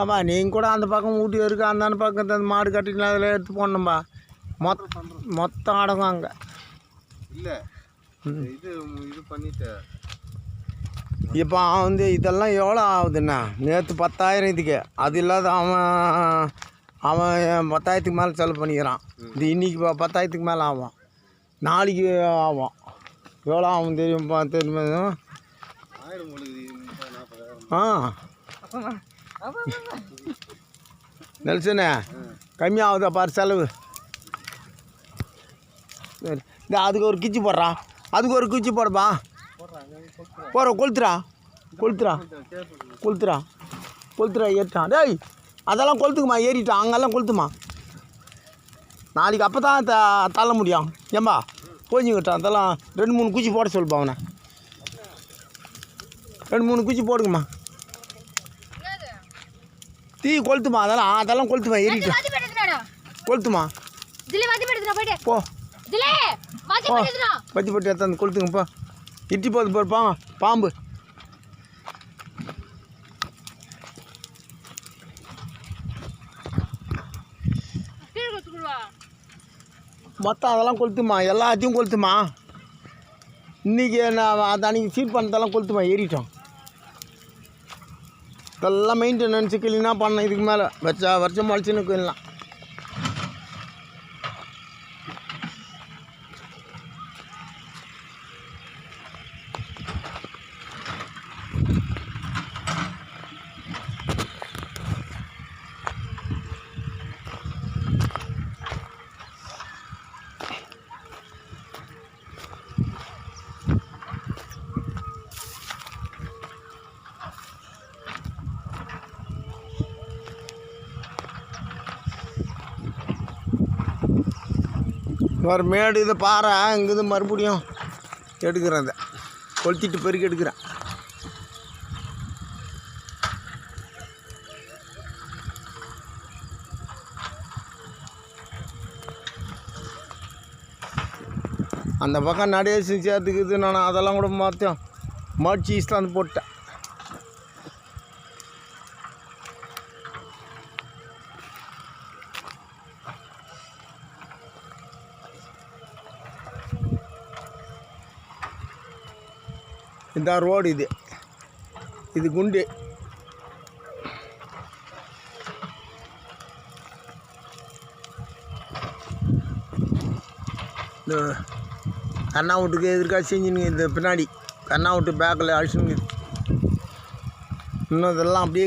ஆமாம் நீங்கள் கூட அந்த பக்கம் ஊட்டி இருக்கு அந்த பக்கம் இந்த மாடு கட்டிக்கலாம் அதில் எடுத்து போடணும்பா. மொத் மொத்தம் அடங்கும் அங்கே. இல்லை. இது இது பண்ணிட்டு. இப்போ அவன் வந்து இதெல்லாம் எவ்வளோ ஆகுதுண்ணா நேற்று பத்தாயிரம் இதுக்கு அது இல்லாத அவன் அவன் பத்தாயிரத்துக்கு மேலே செலவு பண்ணிக்கிறான். இது இன்னைக்கு ப- பத்தாயிரத்துக்கு மேலே ஆகும். நாளைக்கு ஆகும். எவ்வளோ ஆகும் தெரியுமா? தெரியுமா ஆ. நெல்சனே கம்மியாகுதா பாரு செலவு. சரி. இந்த அதுக்கு ஒரு கிச்சி போடுறா. அதுக்கு ஒரு குச்சி போடுப்பா. போகிற கொளுத்துறா. கொளுத்துறா. கொளுத்துறா. கொளுத்துறா ஏறிட்டான் டேய் அதெல்லாம் கொளுத்துக்குமா ஏறிட்டான் அங்கெல்லாம் கொளுத்துமா. நாளைக்கு அப்போ தான் த தள்ள முடியும். ஏம்பா போஞ்சுக்கிட்டான் அதெல்லாம் ரெண்டு மூணு குச்சி போட சொல்லுப்பா அவனை. ரெண்டு மூணு குச்சி போடுங்கம்மா. தீ கொளுத்துமா? அதெல்லாம் அதெல்லாம் கொளுத்துமா பெடுத்துனாடா கொளுத்துமா? போ. பத்தி பட்டி எடுத்தாந்து கொளுத்துங்க போ. இட்டி போகுது பாரு பா பாம்பு. மொத்தம் அதெல்லாம் கொளுத்துமா? எல்லாத்தையும் கொளுத்துமா? இன்றைக்கி நான் அது அன்றைக்கி ஃபீட் பண்ணதெல்லாம் கொளுத்துமா? ஏறிட்டோம். இதெல்லாம் மெயின்டெனன்ஸு கிளீனாக பண்ணேன் இதுக்கு மேலே வச்சா வருஷம் முளைச்சின்னு போயிடலாம் வேறு மேடு இது பாறை இங்கேருந்து மறுபடியும் எடுக்கிறேன் அதை கொளுத்திட்டு பெருக்கி எடுக்கிறேன். அந்த பக்கம் நடேசி சேர்த்துக்குது நான் அதெல்லாம் கூட மாற்றோம் மடிச்சு ஈஸ்டாந்து போட்டேன் இந்த ரோடு இது. இது குண்டு. இந்த கண்ணா வீட்டுக்கு எதிர்க்கா செஞ்சுன்னு இந்த பின்னாடி. கண்ணா வீட்டு பேக்கில் அழிச்சுங்க இன்னும் இதெல்லாம் அப்படியே